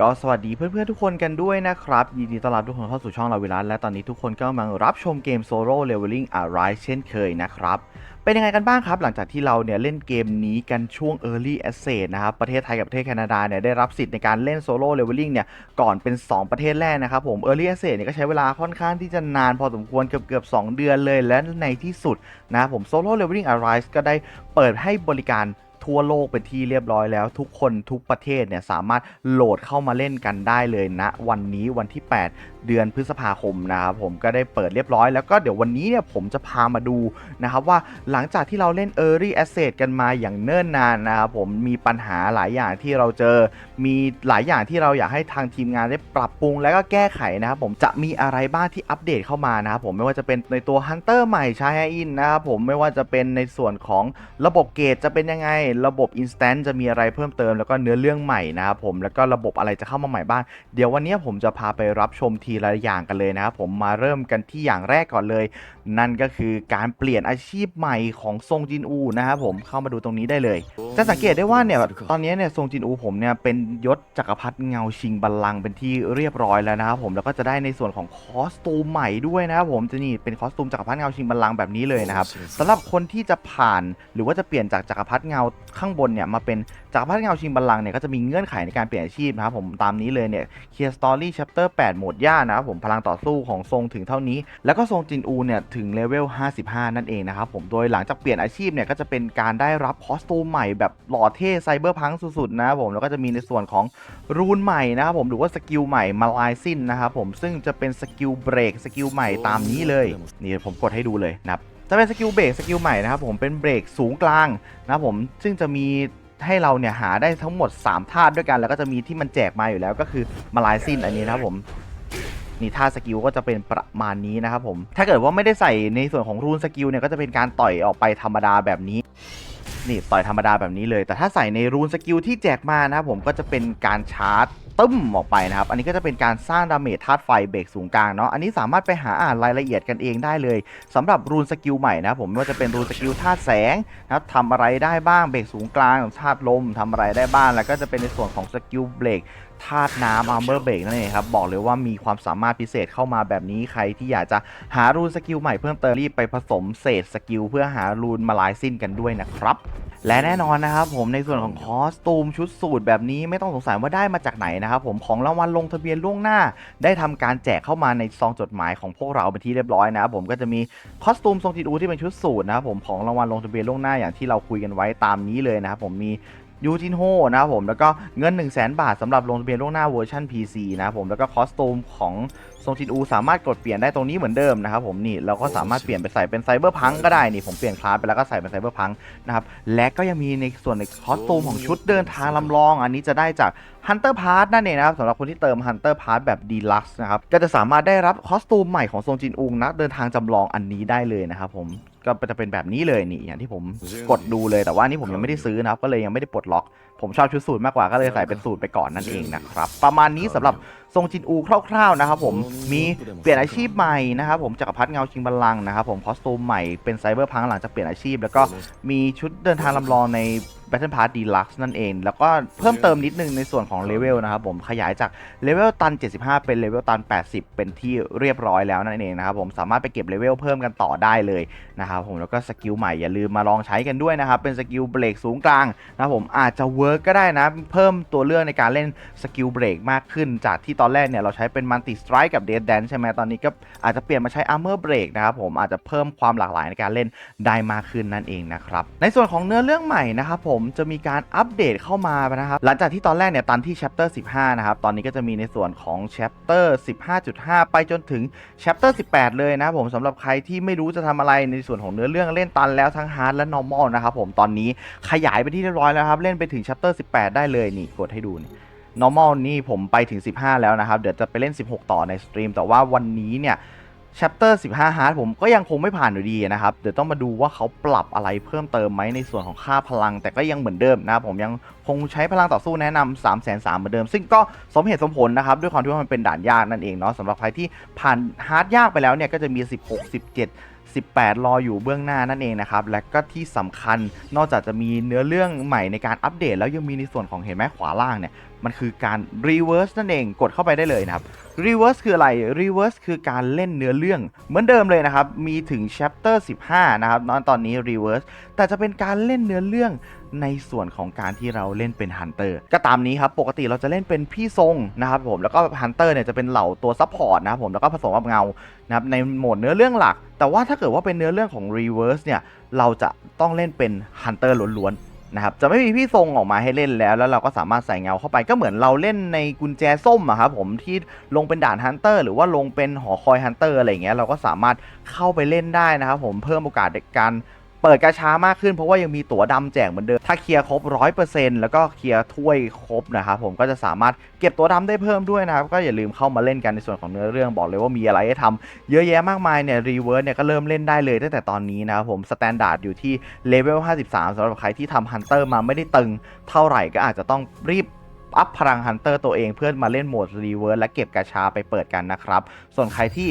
ก็สวัสดีเพื่อนๆทุกคนกันด้วยนะครับยินดีต้อนรับทุกคนเข้าสู่ช่องเราวิรัตและตอนนี้ทุกคนก็กำลังรับชมเกม Solo Leveling Arise เช่นเคยนะครับ เป็นยังไงกันบ้างครับ หลังจากที่เราเนี่ยเล่นเกมนี้กันช่วง Early Access นะครับประเทศไทยกับประเทศแคนาดาเนี่ยได้รับสิทธิ์ในการเล่น Solo Leveling เนี่ยก่อนเป็น 2 ประเทศแรกนะครับผม Early Access เนี่ยก็ใช้เวลาค่อนข้างที่จะนานพอสมควรเกือบๆ2เดือนเลยและในที่สุดนะครับผม Solo Leveling Arise ก็ได้เปิดให้บริการ ทั่วโลกเป็นที่เรียบร้อยแล้วทุกคนทุกประเทศเนี่ยสามารถโหลดเข้ามาเล่นกันได้เลยนะวันนี้วันที่ 8 เดือนพฤษภาคมนะครับผมก็ได้เปิดเรียบร้อยแล้วก็เดี๋ยววันนี้เนี่ยผมจะพามาดูนะครับว่าหลังจากที่เราเล่น Early Access กันมาอย่างเนิ่นนานนะครับผมมีปัญหาหลายอย่างที่เราเจอ มีหลายอย่างที่เราอยากให้ทางทีมงานได้ปรับปรุงแล้วก็แก้ไขนะครับผมจะมีอะไรบ้างที่อัปเดตเข้ามานะครับผมไม่ว่าจะเป็นในตัว Hunter ใหม่ชายอินนะครับผมไม่ว่าจะเป็นในส่วนของระบบเกตจะเป็นยังไง ระบบ Instant จะมีอะไรเพิ่มเติมแล้วก็เนื้อเรื่องใหม่นะครับผมแล้วก็ระบบอะไรจะเข้ามาใหม่บ้างเดี๋ยววันนี้ผมจะพาไปรับชมทีละอย่างกันเลยนะครับผมมาเริ่มกันที่อย่างแรกก่อนเลย นั่นก็คือการเปลี่ยนอาชีพใหม่ของทรงจินอูนะครับผมเข้ามาดูตรงนี้ได้เลย จะสังเกตได้ว่าเนี่ยตอนนี้เนี่ยทรงจินอูผมเนี่ยเป็นยศจักรพรรดิเงาชิงบัลลังก์เป็นที่เรียบร้อยแล้วนะครับผมแล้วก็จะได้ในส่วนของคอสตูมใหม่ด้วยนะครับผมจะนี่เป็นคอสตูมจักรพรรดิเงาชิงบัลลังก์แบบนี้เลยนะครับสำหรับคนที่จะผ่านหรือว่าจะเปลี่ยนจากจักรพรรดิเงาข้างบนเนี่ยมาเป็น จักรพรรดิเงาชิงบัลลังก์เนี่ยก็จะมีเงื่อนไขในการเปลี่ยนอาชีพนะครับผมตามนี้เลยเนี่ยเคลียร์สตอรี่ chapter 8โหมดย่านะครับผมพลังต่อสู้ของทรงถึงเท่านี้ แล้วก็ทรงจินอูเนี่ยถึงเลเวล 55 นั่นเองนะครับผมโดยหลังจากเปลี่ยนอาชีพเนี่ยก็จะเป็นการได้รับคอสตูมใหม่แบบหล่อเท่ไซเบอร์พังสุดๆนะครับผมแล้วก็จะมีในส่วนของรูนใหม่นะครับผมหรือว่าสกิลใหม่มาลายซินนะครับผมซึ่งจะเป็นสกิลเบรกสกิลใหม่ตามนี้เลยนี่ผมกดให้ดูเลยนะครับจะเป็นสกิลเบรกสกิลใหม่นะครับผมเป็นเบรกสูงกลางนะครับผมซึ่งจะมี ให้เราเนี่ยหาได้ทั้งหมด 3 ธาตุด้วยกัน แล้วก็จะมีที่มันแจกมาอยู่แล้วก็คือมาลายซินอันนี้นะครับผมนี่ท่าสกิลก็จะเป็นประมาณนี้นะครับผมถ้าเกิดว่าไม่ได้ใส่ในส่วนของรูนสกิลเนี่ยก็จะเป็นการต่อยออกไปธรรมดาแบบนี้นี่ต่อยธรรมดาแบบนี้เลย แต่ถ้าใส่ในรูนสกิลที่แจกมานะครับผมก็จะเป็นการชาร์จ ตึ้มออกไปนะครับ อันนี้ก็จะเป็นการสร้างดาเมจธาตุไฟเบรกสูงกลางเนาะ อันนี้สามารถไปหาอ่านรายละเอียดกันเองได้เลยสำหรับรูนสกิลใหม่นะผมว่าจะเป็นรูนสกิลธาตุแสงนะครับทำอะไรได้บ้างเบรกสูงกลางธาตุลมทำอะไรได้บ้าง แล้วก็จะเป็นในส่วนของสกิลเบรกธาตุน้ำอาร์เมอร์เบรกนั่นเองครับ บอกเลยว่ามีความสามารถพิเศษเข้ามาแบบนี้ใครที่อยากจะหารูนสกิลใหม่เพิ่มเติมรีบไปผสมเศษสกิลเพื่อหารูนมาลายสิ้นกันด้วยนะครับ และแน่นอนนะครับผมในส่วนของคอสตูมชุดสูตรแบบนี้ไม่ต้องสงสัยว่าได้มาจากไหนนะครับผมของรางวัลลงทะเบียนล่วงหน้า ได้ทำการแจกเข้ามาในซองจดหมายของพวกเราเป็นที่เรียบร้อยนะครับผมก็จะมีคอสตูมทรงจิตอูที่เป็นชุดสูตรนะครับผมของรางวัลลงทะเบียนล่วงหน้าอย่างที่เราคุยกันไว้ตามนี้เลยนะครับผมมี ยูจินโฮนะครับผมแล้วก็เงิน 1 0 0 0 0แบาทสำหรับลงทะเบียนล่วงหน้าเวอร์ชัน PC นะครับผมแล้วก็คอสตูมของทรงจินอูสามารถกดเปลี่ยนได้ตรงนี้เหมือนเดิมนะครับผมนี่เราก็สามารถเปลี่ยนไปใส่เป็นไซเบอร์พังก็ได้นี่ผมเปลี่ยนคลาสไปแล้วก็ใส่เป็นไซเบอร์พังนะครับและก็ยังมีในส่วนในคอสตูมของชุดเดินทางลำลอง อันนี้จะได้จาก Hunter Pass นั่นเองนะครับสำหรับคนที่เติม Hunter Pass แบบ Deluxe นะครับก็จะสามารถได้รับคอสตูมใหม่ของทรงจินอุงนักเดินทางจำลองอันนี้ได้เลยนะครับผม ก็จะเป็นแบบนี้เลยนี่อย่างที่ผมกดดูเลยแต่ว่านี่ผมยังไม่ได้ซื้อนะครับก็เลยยังไม่ได้ปลดล็อก ผมชอบชุดสูตรมากกว่าก็เลยใส่เป็นสูตรไปก่อนนั่นเองนะครับ ประมาณนี้สำหรับทรงจินอูคร่าวๆนะครับผมมีเปลี่ยนอาชีพใหม่นะครับผมจักรพรรดิเงาชิงบัลลังก์นะครับผมคอสตูมใหม่เป็นไซเบอร์พังหลังจากเปลี่ยนอาชีพ แล้วก็มีชุดเดินทางลำลองใน Battle Pass Deluxe นั่นเอง แล้วก็เพิ่มเติมนิดนึงในส่วนของเลเวลนะครับผมขยายจากเลเวลตัน 75 เป็นเลเวลตัน 80 เป็นที่เรียบร้อยแล้วนั่นเองนะครับผมสามารถไปเก็บเลเวลเพิ่มกันต่อได้เลยนะครับผมแล้วก็สกิลใหม่อย่าลืมมาลองใช้กันด้วยนะครับเป็นสกิลเบรกสูงกลางนะครับผมอาจจะเวิร์กก็ได้นะ เพิ่มตัวเลือกในการเล่นสกิลเบรกมากขึ้น จากที่ตอนแรกเนี่ยเราใช้เป็นมั l ติสไตร์กับเด d แดนใช่ไหมตอนนี้ก็อาจจะเปลี่ยนมาใช้อาร์เมอร์เบรกนะครับผมอาจจะเพิ่มความหลากหลายในการเล่นได้มากขึ้นนั่นเองนะครับในส่วนของเนื้อเรื่องใหม่นะครับผมจะมีการอัปเดตเข้ามานะครับหลังจากที่ตอนแรกเนี่ยตันที่ chapter 15 นะครับตอนนี้ก็จะมีในส่วนของ chapter 15.5 ไปจนถึง chapter 18 เลยนะผมสำหรับใครที่ไม่รู้จะทำอะไรในส่วนของเนื้อเรื่องเล่นตันแล้วทั้ง hard และ normal นะครับผมตอนนี้ขยายไปที่เรียบร้อยแล้วครับเล่นไปถึง chapter 18 ได้เลยนี่กดให้ดูนี่ normal นี่ผมไปถึง 15 แล้วนะครับ เดี๋ยวจะไปเล่น 16 ต่อในสตรีม แต่ว่าวันนี้เนี่ย chapter 15 hard ผมก็ยังคงไม่ผ่านอยู่ดีนะครับ เดี๋ยวต้องมาดูว่าเขาปรับอะไรเพิ่มเติมไหมในส่วนของค่าพลัง แต่ก็ยังเหมือนเดิมนะครับผมยังคงใช้พลังต่อสู้แนะนำ3 3 0 0 0เหมือนเดิม ซึ่งก็สมเหตุสมผลนะครับ ด้วยความที่ว่ามันเป็นด่านยากนั่นเองเนาะสำหรับใครที่ผ่านฮาร์ดยากไปแล้วเนี่ยก็จะมี 16 17 18 รออยู่เบื้องหน้านั่นเองนะครับ และก็ที่สำคัญนอกจากจะมีเนื้อเรื่องใหม่ในการอัปเดต แล้วยังมีในส่วนของเห็นไหมขวาล่างเนี่ย มันคือการ reverse นั่นเองกดเข้าไปได้เลยนะครับ reverse คืออะไร reverse คือการเล่นเนื้อเรื่อง เหมือนเดิมเลยนะครับ มีถึง chapter 15 นะครับตอนนี้ reverse แต่จะเป็นการเล่นเนื้อเรื่องในส่วนของการที่เราเล่นเป็น hunter ก็ตามนี้ครับ ปกติเราจะเล่นเป็นพี่ทรงนะครับผมแล้วก็ hunter เนี่ยจะเป็นเหล่าตัว support นะครับผมแล้วก็ผสมกับเงานะครับในโหมดเนื้อเรื่องหลัก แต่ว่าถ้าเกิดว่าเป็นเนื้อเรื่องของ reverse เนี่ยเราจะต้องเล่นเป็น hunter ล้วนๆ นะครับจะไม่มีพี่ทรงออกมาให้เล่นแล้ว แล้วเราก็สามารถใส่เงาเข้าไปก็เหมือนเราเล่นในกุญแจส้มอะครับผมที่ลงเป็นด่านฮันเตอร์หรือว่าลงเป็นหอคอยฮันเตอร์อะไรอย่างเงี้ยเราก็สามารถเข้าไปเล่นได้นะครับผมเพิ่มโอกาสในการ เปิดกระช้ามากขึ้นเพราะว่ายังมีตั๋วดำแจกเหมือนเดิม ถ้าเคลียร์ครบ 100%แล้วก็เคลียร์ถ้วยครบนะครับผมก็จะสามารถเก็บตั๋วดำได้เพิ่มด้วยนะครับ ก็อย่าลืมเข้ามาเล่นกันในส่วนของเนื้อเรื่องบอกเลยว่ามีอะไรให้ทำเยอะแยะมากมายเนี่ยรีเวิร์สเนี่ยก็เริ่มเล่นได้เลยตั้งแต่ตอนนี้นะครับผมสแตนดาร์ดอยู่ที่เลเวล53สำหรับใครที่ทำฮันเตอร์มาไม่ได้ตึงเท่าไหร่ก็อาจจะต้องรีบอัพพลังฮันเตอร์ตัวเองเพื่อมาเล่นโหมดรีเวิร์สและเก็บกาชาไปเปิดกันนะครับ ส่วนใครที่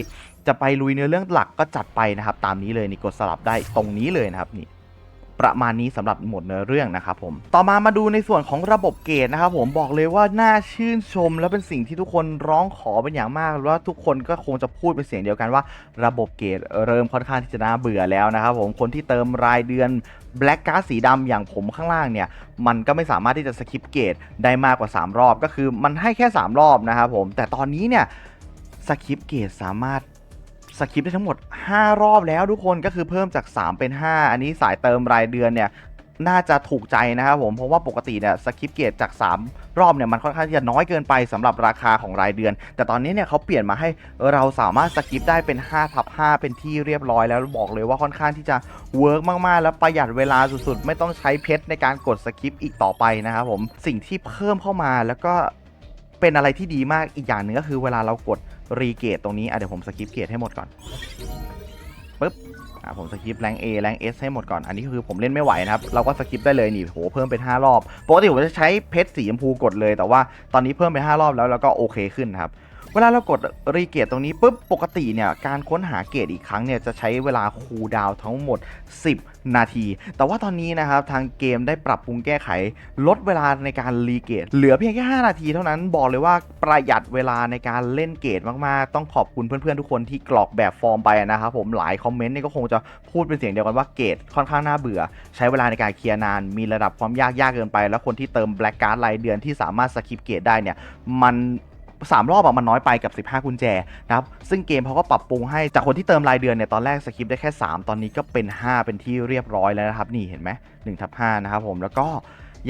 จะไปลุยเนื้อเรื่องหลักก็จัดไปนะครับ ตามนี้เลยนี่กดสลับได้ตรงนี้เลยนะครับนี่ประมาณนี้สำหรับหมวดเนื้อเรื่องนะครับผม ต่อมามาดูในส่วนของระบบเกรดนะครับผมบอกเลยว่าน่าชื่นชม และเป็นสิ่งที่ทุกคนร้องขอเป็นอย่างมากแล้วทุกคนก็คงจะพูดเป็นเสียงเดียวกันว่า ระบบเกรดเริ่มค่อนข้างที่จะน่าเบื่อแล้วนะครับผมคนที่เติมรายเดือนแบล็กการ์ดสีดำอย่างผมข้างล่างเนี่ย มันก็ไม่สามารถที่จะสคิปเกรดได้มากกว่า 3 รอบ ก็คือมันให้แค่ 3 รอบนะครับผมแต่ตอนนี้เนี่ยสคิปเกรดสามารถ สคริปได้ทั้งหมด 5 รอบแล้วทุกคนก็คือเพิ่มจาก 3 เป็น 5 อันนี้สายเติมรายเดือนเนี่ยน่าจะถูกใจนะครับผมเพราะว่าปกติเนี่ยสคริปเกตจาก 3 รอบเนี่ยมันค่อนข้างที่จะน้อยเกินไปสำหรับราคาของรายเดือน แต่ตอนนี้เนี่ยเขาเปลี่ยนมาให้เราสามารถสคริปได้เป็น5ทับ5เป็นที่เรียบร้อยแล้วบอกเลยว่าค่อนข้างที่จะเวิร์กมากๆ แล้วประหยัดเวลาสุดๆ ไม่ต้องใช้เพชรในการกดสคริปอีกต่อไปนะครับผมสิ่งที่เพิ่มเข้ามาแล้วก็ เป็นอะไรที่ดีมากอีกอย่างหนึ่งก็คือเวลาเรากดรีเกตตรงนี้อะเดี๋ยวผมสกิปเกตให้หมดก่อนอะผมสกิปแรง A แรง S ให้หมดก่อน อันนี้คือผมเล่นไม่ไหวนะครับ เราก็สกิปได้เลยนี่โหเพิ่มเป็น 5 รอบปกติผมจะใช้เพชรสีชมพูกดเลย แต่ว่าตอนนี้เพิ่มเป็น 5 รอบแล้วแล้วก็โอเคขึ้นนะครับ เวลาเรากดรีเกตตรงนี้ปุ๊บปกติเนี่ยการค้นหาเกตอีกครั้งเนี่ยจะใช้เวลาคูลดาวทั้งหมด 10 นาที แต่ว่าตอนนี้นะครับทางเกมได้ปรับปรุงแก้ไข ลดเวลาในการรีเกตเหลือเพียงแค่ 5 นาทีเท่านั้นบอกเลยว่าประหยัดเวลาในการเล่นเกตมากๆ ต้องขอบคุณเพื่อนๆทุกคนที่กรอกแบบฟอร์มไปนะครับผมหลายคอมเมนต์เนี่ยก็คงจะพูดเป็นเสียงเดียวกันว่าเกตค่อนข้างน่าเบื่อ ใช้เวลาในการเคลียร์นาน มีระดับความยากยากเกินไป แล้วคนที่เติมแบล็กการ์ดรายเดือนที่สามารถสกิปเกตได้เนี่ยมัน สามรอบอะมันน้อยไปกับ 15 กุญแจนะครับซึ่งเกมเขาก็ปรับปรุงให้จากคนที่เติมรายเดือนเนี่ยตอนแรกสคริปต์ได้แค่ 3 ตอนนี้ก็เป็น 5 เป็นที่เรียบร้อยแล้วนะครับนี่เห็นไหมหนึ่งทับห้านะครับผมแล้วก็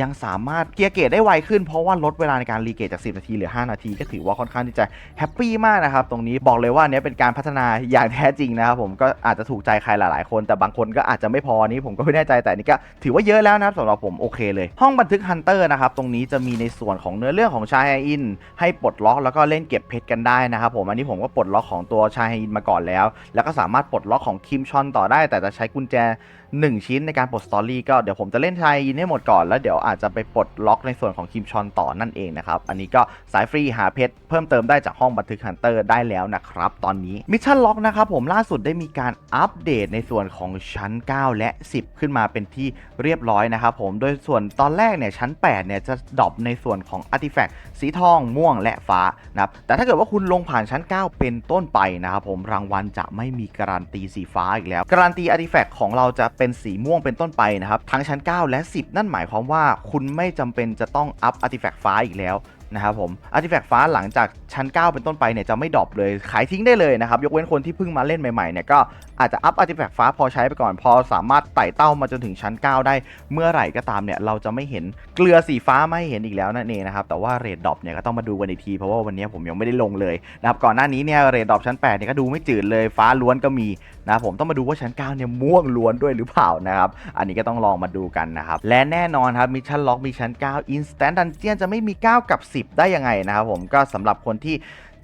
ยังสามารถเกียร์เกตได้ไวขึ้นเพราะว่าลดเวลาในการรีเกตจาก 10 นาทีเหลือ 5 นาที ก็ถือว่าค่อนข้างที่จะแฮปปี้มากนะครับ ตรงนี้บอกเลยว่าเนี้ยเป็นการพัฒนาอย่างแท้จริงนะครับผมก็อาจจะถูกใจใครหลาย ๆ คนแต่บางคนก็อาจจะไม่พอนี้ผมก็ไม่แน่ใจแต่นี่ก็ถือว่าเยอะแล้วนะครับสำหรับผมโอเคเลย ห้องบันทึกฮันเตอร์นะครับตรงนี้จะมีในส่วนของเนื้อเรื่องของชายไฮอิน ให้ปลดล็อกแล้วก็เล่นเก็บเพชรกันได้นะครับผมอันนี้ผมก็ปลดล็อกของตัวชายไฮอินมาก่อนแล้ว แล้วก็สามารถปลดล็อกของคิมชอนต่อได้ แต่จะใช้กุญแจ 1 ชิ้นในการปลดสตอรี่ก็เดี๋ยวผมจะเล่นชายอินให้หมดก่อนแล้วเดี๋ยวอาจจะไปปลดล็อกในส่วนของคิมชอนต่อนั่นเองนะครับ อันนี้ก็สายฟรีหาเพชรเพิ่มเติมได้จากห้องบันทึกฮันเตอร์ได้แล้วนะครับ ตอนนี้มิชชั่นล็อกนะครับผมล่าสุดได้มีการอัปเดตในส่วนของชั้น 9 และ 10 ขึ้นมาเป็นที่เรียบร้อยนะครับผมโดยส่วนตอนแรกเนี่ยชั้น 8 เนี่ยจะดรอปในส่วนของอาร์ติแฟกต์สีทองม่วงและฟ้านะครับแต่ถ้าเกิดว่าคุณลงผ่านชั้น 9 เป็นต้นไปนะครับผมรางวัลจะไม่มีการันตีสีฟ้าอีกแล้วการันตีอาร์ติแฟกต์ของเราจะเป็นสีม่วงเป็นต้นไปนะครับ ทั้งชั้น 9 และ 10 นั่นหมายความว่าคุณไม่จำเป็นจะต้องอัพอาร์ติแฟกต์ฟ้าอีกแล้วนะครับผมอาร์ติแฟกต์ฟ้าหลังจากชั้น 9 เป็นต้นไปเนี่ยจะไม่ดรอปเลย ขายทิ้งได้เลยนะครับ ยกเว้นคนที่เพิ่งมาเล่นใหม่ๆเนี่ยก็อาจจะอัพอาร์ติแฟกต์ฟ้าพอใช้ไปก่อน พอสามารถไต่เต้ามาจนถึงชั้น 9 ได้เมื่อไหร่ก็ตามเนี่ยเราจะไม่เห็นเกลือสีฟ้าไม่เห็นอีกแล้วนั่นเองนะครับแต่ว่าเรดดรอปเนี่ยก็ต้องมาดูกันอีกทีเพราะว่าวันนี้ผมยังไม่ได้ลงเลยนะครับก่อนหน้านี้เนี่ยเรดดรอปชั้น8เนี่ยก็ดูไม่จืดเลยฟ้าล้วนก็มีนะครับผมต้องมาดูว่าชั้น9เนี่ยม่วงล้วนด้วยหรือเปล่านะครับ อันนี้ก็ต้องลองมาดูกันนะครับ และแน่นอนครับมิชชั่นล็อกมีชั้น 9 Instant Dungeon จะไม่มี 9 กับ 10 ได้ยังไงนะครับผมก็สำหรับคนที่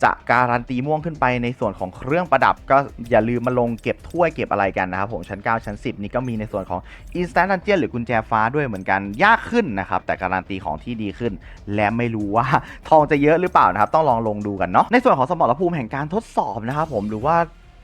จะการันตีม่วงขึ้นไปในส่วนของเครื่องประดับ ก็อย่าลืมมาลงเก็บถ้วยเก็บอะไรกันนะครับผมชั้น 9 ชั้น 10 นี่ก็มีในส่วนของ Instant Dungeon หรือกุญแจฟ้าด้วยเหมือนกันยากขึ้นนะครับ แต่การันตีของที่ดีขึ้น และไม่รู้ว่าทองจะเยอะหรือเปล่านะครับ ต้องลองลงดูกันเนาะในส่วนของสมรภูมิแห่งการทดสอบนะครับผมหรือว่า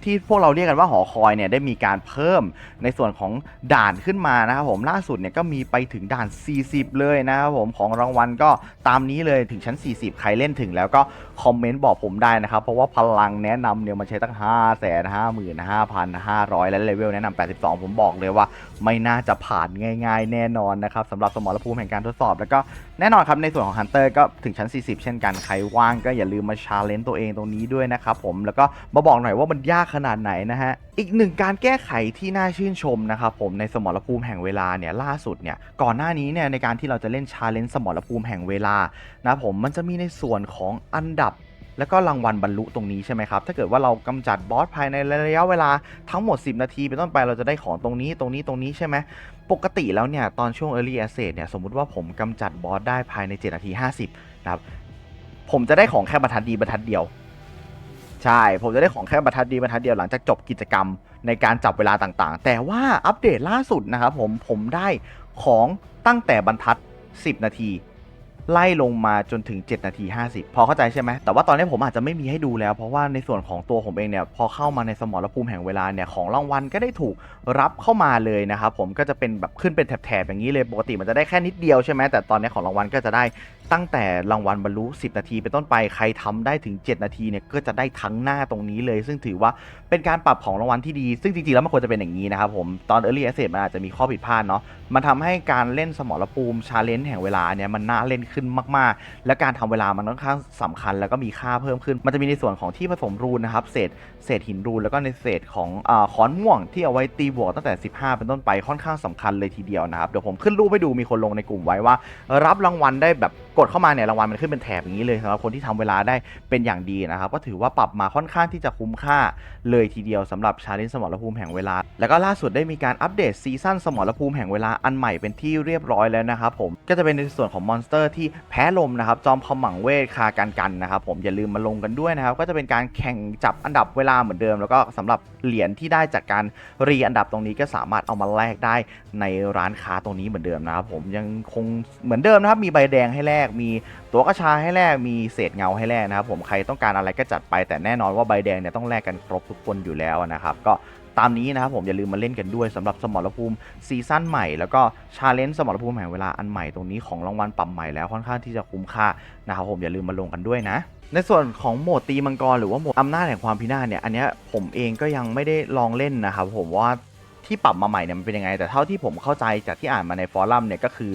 ที่พวกเราเรียกกันว่าหอคอยเนี่ยได้มีการเพิ่มในส่วนของด่านขึ้นมานะครับผมล่าสุดเนี่ยก็มีไปถึงด่าน 40 เลยนะครับผมของรางวัลก็ตามนี้เลยถึงชั้น 40 ใครเล่นถึงแล้วก็คอมเมนต์บอกผมได้นะครับ เพราะว่าพลังแนะนำเนี่ยมันใช้ตั้ง 5 5 5 5 500 และเลเวลแนะนำ 82 ผมบอกเลยว่าไม่น่าจะผ่านง่าย ๆ แน่นอนนะครับสำหรับสมรภูมิแห่งการทดสอบแล้วก็แน่นอนครับในส่วนของ Hunter ก็ถึงชั้น 40 เช่นกันใครว่างก็อย่าลืมมาชาเลนจ์ตัวเองตรงนี้ด้วยนะครับผมแล้วก็มาบอกหน่อยว่ามันยากขนาดไหนนะฮะ อีกหนึ่งการแก้ไขที่น่าชื่นชมนะครับผมในสมรภูมิแห่งเวลาเนี่ยล่าสุดเนี่ยก่อนหน้านี้เนี่ยในการที่เราจะเล่นชาเลนจ์สมรภูมิแห่งเวลานะผมมันจะมีในส่วนของอันดับ แล้วก็รางวัลบรรลุตรงนี้ใช่ไหมครับ ถ้าเกิดว่าเรากำจัดบอสภายในระยะเวลาทั้งหมด 10 นาทีเป็นต้นไปเราจะได้ของตรงนี้ตรงนี้ตรงนี้ใช่ไหม ปกติแล้วเนี่ยตอนช่วง Early Access เนี่ยสมมุติว่าผมกำจัดบอสได้ภายใน 7 นาที 50 นะครับ ผมจะได้ของแค่บรรทัดดีบรรทัดเดียว ใช่ ผมจะได้ของแค่บรรทัดดีบรรทัดเดียวหลังจากจบกิจกรรมในการจับเวลาต่างๆ แต่ว่าอัปเดตล่าสุดนะครับผมผมได้ของตั้งแต่บรรทัด 10 นาที ไล่ลงมาจนถึง 7 นาที 50 พอเข้าใจใช่ไหม แต่ว่าตอนนี้ผมอาจจะไม่มีให้ดูแล้ว เพราะว่าในส่วนของตัวผมเองเนี่ยพอเข้ามาในสมรภูมิแห่งเวลาเนี่ยของรางวัลก็ได้ถูกรับเข้ามาเลยนะครับผมก็จะเป็นแบบขึ้นเป็นแถบๆอย่างนี้เลยปกติมันจะได้แค่นิดเดียวใช่ไหมแต่ตอนนี้ของรางวัลก็จะได้ตั้งแต่รางวัลบรรลุ 10 นาทีเป็นต้นไปใครทำได้ถึง 7 นาทีเนี่ยก็จะได้ทั้งหน้าตรงนี้เลย ซึ่งถือว่าเป็นการปรับของรางวัลที่ดี ซึ่งจริงๆ แล้วมันควรจะเป็นอย่างนี้นะครับผมตอน Early Access มันอาจจะมีข้อผิดพลาดเนาะมันทำให้การเล่นสมรภูมิชาเลนจ์แห่งเวลาเนี่ยมันน่าเล่นขึ้นมากๆ และการทำเวลามันค่อนข้างสำคัญ แล้วก็มีค่าเพิ่มขึ้น มันจะมีในส่วนของที่ผสมรูนนะครับเศษเศษหินรูนแล้วก็ในเศษของอาค้อนม่วงที่เอาไว้ตีบวกตั้งแต่ 15 เป็นต้นไปค่อนข้างสำคัญเลยทีเดียวนะครับเดี๋ยวผมขึ้นรูปให้ดูมีคนลงในกลุ่มไว้ว่า รับรางวัลได้แบบกดเข้ามาเนี่ยรางวัลมันขึ้นเป็นแถบอย่างนี้เลยสำหรับคนที่ทำเวลาได้เป็นอย่างดีนะครับก็ถือว่าปรับมาค่อนข้างที่จะคุ้มค่าเลยทีเดียวสำหรับชาเลนจ์สมรภูมิแห่งเวลา แล้วก็ล่าสุดได้มีการอัปเดตซีซั่นสมรภูมิแห่งเวลาอันใหม่เป็นที่เรียบร้อยแล้วนะครับผมก็จะเป็นในส่วนของมอนสเตอร์ที่แพ้ลมนะครับจอมขมังเวทคากันกันนะครับผมอย่าลืมมาลงกันด้วยนะครับก็จะเป็นการแข่งจับอันดับเวลาเหมือนเดิม แล้วก็สำหรับเหรียญที่ได้จากการรีอันดับตรงนี้ก็สามารถเอามาแลกได้ในร้านค้าตรงนี้เหมือนเดิมนะครับผมยังคงเหมือนเดิมนะครับมีใบแดงให้แลกมีตัวกระชาให้แลกมีเศษเงาให้แลกนะครับผมใครต้องการอะไรก็จัดไปแต่แน่นอนว่าใบแดงเนี่ยต้องแลกกันครบทุกคนอยู่แล้วนะครับก็ตามนี้นะครับผมอย่าลืมมาเล่นกันด้วยสำหรับสมรภูมิซีซั่นใหม่ แล้วก็ชาเลนจ์สมรภูมิแห่งเวลาอันใหม่ตรงนี้ของรางวัลปรับใหม่แล้วค่อนข้างที่จะคุ้มค่านะครับผมอย่าลืมมาลงกันด้วยนะในส่วนของโหมดตีมังกรหรือว่าโหมดอำนาจแห่งความพินาศเนี่ยอันนี้ผมเองก็ยังไม่ได้ลองเล่นนะครับผมว่าที่ปรับมาใหม่เนี่ยมันเป็นยังไง แต่เท่าที่ผมเข้าใจจากที่อ่านมาในฟอรัมเนี่ยก็คือ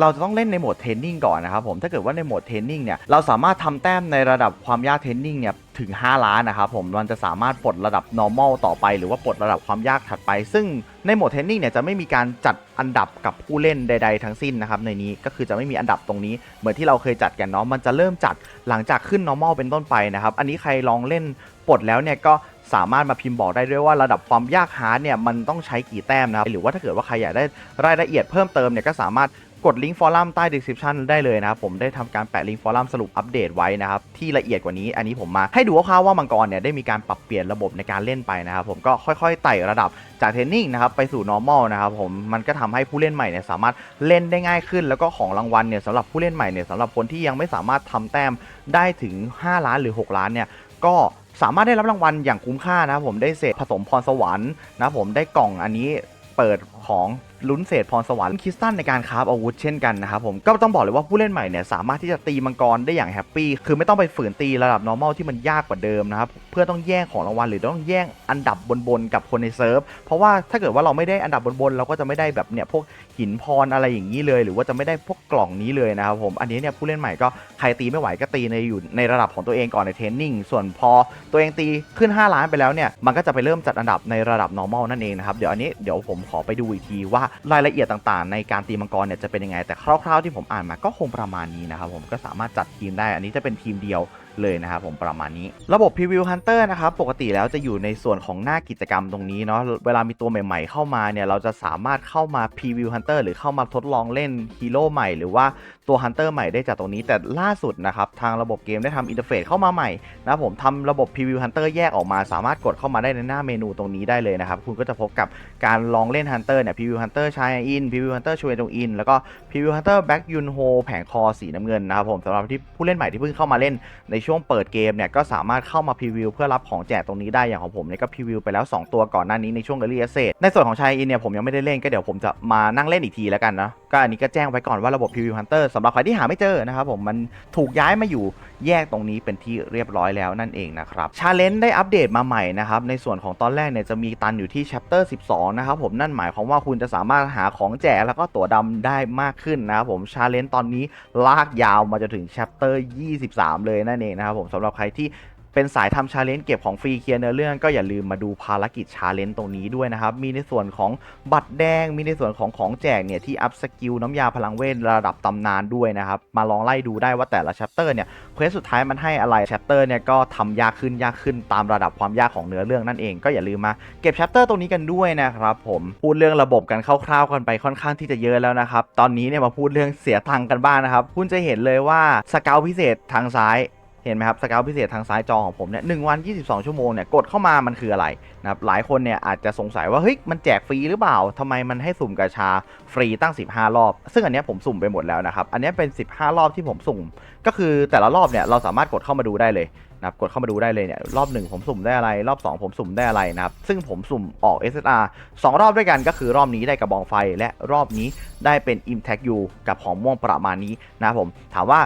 เราจะต้องเล่นในโหมดเทรนนิ่งก่อนนะครับผมถ้าเกิดว่าในโหมดเทรนนิ่งเนี่ยเราสามารถทำแต้มในระดับความยากเทรนนิ่งเนี่ยถึง 5 ล้านนะครับผมมันจะสามารถปลดระดับ normal ต่อไป หรือว่าปลดระดับความยากถัดไป ซึ่งในโหมดเทรนนิ่งเนี่ยจะไม่มีการจัดอันดับกับผู้เล่นใด ๆ ทั้งสิ้นนะครับในนี้ก็คือจะไม่มีอันดับตรงนี้ เหมือนที่เราเคยจัดกันเนาะมันจะเริ่มจัดหลังจากขึ้น normal เป็นต้นไปนะครับอันนี้ใครลองเล่นปลดแล้วเนี่ยก็สามารถมาพิมพ์บอกได้ด้วยว่าระดับความยากฮาร์ดเนี่ยมันต้องใช้กี่แต้มนะครับหรือว่าถ้าเกิดว่าใครอยากได้รายละเอียดเพิ่มเติมเนี่ยก็สามารถ กดลิงก์ฟอรัมใต้ description ได้เลยนะครับผมได้ทำการแปะลิงก์ฟอรัมสรุปอัปเดตไว้นะครับที่ละเอียดกว่านี้อันนี้ผมมาให้ดูคร่าวๆว่ามังกรเนี่ยได้มีการปรับเปลี่ยนระบบในการเล่นไปนะครับผมก็ค่อยๆไต่ระดับจากเทรนนิ่งนะครับไปสู่ normal นะครับผมมันก็ทำให้ผู้เล่นใหม่เนี่ยสามารถเล่นได้ง่ายขึ้น แล้วก็ของรางวัลเนี่ยสำหรับผู้เล่นใหม่เนี่ยสำหรับคนที่ยังไม่สามารถทำแต้มได้ถึง 5 ล้านหรือ 6 ล้านเนี่ยก็สามารถได้รับรางวัลอย่างคุ้มค่านะครับผมได้เศษผสมพรสวรรค์นะผมได้กล่องอันนี้เปิดของ ลุ้นเศษพรสวรรค์คริสตัลในการคราฟอาวุธเช่นกันนะครับผมก็ต้องบอกเลยว่าผู้เล่นใหม่เนี่ยสามารถที่จะตีมังกรได้อย่างแฮปปี้คือไม่ต้องไปฝืนตีระดับ normal ที่มันยากกว่าเดิมนะครับเพื่อต้องแย่งของรางวัลหรือต้องแย่งอันดับบนๆกับคนในเซิร์ฟเพราะว่าถ้าเกิดว่าเราไม่ได้อันดับบนๆเราก็จะไม่ได้แบบเนี่ยพวกหินพรอะไรอย่างนี้เลย หรือว่าจะไม่ได้พวกกล่องนี้เลยนะครับผมอันนี้เนี่ยผู้เล่นใหม่ก็ใครตีไม่ไหวก็ตีในอยู่ในระดับของตัวเองก่อนในเทรนนิ่งส่วนพอตัวเองตีขึ้น 5 ล้านไปแล้วเนี่ยมันก็จะไปเริ่มจัดอันดับในระดับ normal นั่นเองนะครับเดี๋ยวอันนี้เดี๋ยวผมขอไปดูอีกทีว่ารายละเอียดต่างๆ ในการตีมังกรเนี่ยจะเป็นยังไง แต่คร่าวๆที่ผมอ่านมาก็คงประมาณนี้นะครับผมก็สามารถจัดทีมได้ อันนี้จะเป็นทีมเดียวเลยนะครับผมประมาณนี้ ระบบ Preview Hunter นะครับปกติแล้วจะอยู่ในส่วนของหน้ากิจกรรมตรงนี้เนาะเวลามีตัวใหม่ๆ เข้ามาเนี่ยเราจะสามารถเข้ามา Preview Hunter หรือเข้ามาทดลองเล่นฮีโร่ใหม่หรือว่า ตัว Hunter ใหม่ได้จากตรงนี้ แต่ล่าสุดนะครับ ทางระบบเกมได้ทำอินเทอร์เฟซเข้ามาใหม่นะผมทำระบบ Preview Hunter แยกออกมา สามารถกดเข้ามาได้ในหน้าเมนูตรงนี้ได้เลยนะครับ คุณก็จะพบกับการลองเล่น Hunter เนี่ย Preview Hunter ชายอิน Preview Hunter ชเวตงอินแล้วก็ Preview Hunter Back Yun Ho แผงคอสีน้ำเงินนะครับผมสำหรับที่ผู้เล่นใหม่ที่เพิ่งเข้ามาเล่นในช่วงเปิดเกมเนี่ยก็สามารถเข้ามาพรีวิวเพื่อรับของแจกตรงนี้ได้อย่างของผมเนี่ยก็พรีวิวไปแล้ว 2 ตัวก่อนหน้านี้ในช่วง Early Access ในส่วนของชายอินเนี่ยผมยังไม่ได้เล่นก็เดี๋ยวผมจะมานั่งเล่นอีกทีแล้วกันนะก็อันนี้ก็แจ้งไว้ก่อนว่าระบบพรีวิวฮันเตอร์สำหรับใครที่หาไม่เจอนะครับผมมันถูกย้ายมาอยู่แยกตรงนี้เป็นที่เรียบร้อยแล้วนั่นเองนะครับชาเลนจ์ได้อัปเดตมาใหม่นะครับในส่วนของตอนแรกเนี่ยจะมีตันอยู่ที่ chapter 12 นะครับผมนั่นหมายความว่าคุณจะสามารถหาของแจกแล้วก็ตั๋วดำได้มากขึ้นนะครับผมชาเลนจ์ตอนนี้ลากยาวมาจนถึง chapter 23 เลยนั่นเองนะครับผมสำหรับใครที่ เป็นสายทำชาเลนจ์เก็บของฟรีเคลียร์เนื้อเรื่องก็อย่าลืมมาดูภารกิจชาเลนจ์ตรงนี้ด้วยนะครับ มีในส่วนของบัตรแดง มีในส่วนของของแจกเนี่ยที่อัพสกิลน้ำยาพลังเวทระดับตำนานด้วยนะครับ มาลองไล่ดูได้ว่าแต่ละแชปเตอร์เนี่ยเควสสุดท้ายมันให้อะไรแชปเตอร์เนี่ยก็ทำยากขึ้นยากขึ้นตามระดับความยากของเนื้อเรื่องนั่นเองก็อย่าลืมมาเก็บแชปเตอร์ตรงนี้กันด้วยนะครับผมพูดเรื่องระบบกันคร่าวๆกันไปค่อนข้างที่จะเยอะแล้วนะครับตอนนี้เนี่ยมาพูดเรื่องเสียตังค์กันบ้างนะครับคุณจะเห็นเลยว่าสเกลพิเศษทางซ้าย เห็นไหมครับสเกลพิเศษทางซ้ายจอของผมเนี่ยหวัน 22 ชั่วโมงเนี่ยกดเข้ามามันคืออะไรนะครับหลายคนเนี่ยอาจจะสงสัยว่าเฮ้ยมันแจกฟรีหรือเปล่าทำไมมันให้สุ่มกาชาฟรีตั้ง 15 รอบ ซึ่งอันนี้ผมสุ่มไปหมดแล้วนะครับ อันนี้เป็น 15 รอบที่ผมสุ่ม ก็คือแต่ละรอบเนี่ยเราสามารถกดเข้ามาดูได้เลยนะครับกดเข้ามาดูได้เลยเนี่ยรอบ 1 ผมสุ่มได้อะไร รอบ 2 ผมสุ่มได้อะไรนะครับซึ่งผมสุ่มออก SSR 2 รอบด้วยกันก็คือรอบนี้ได้กระบองไฟและรอบนี้ได้เป็น Impact U กับของม่วงประมาณนี้นะครับผมถามว่า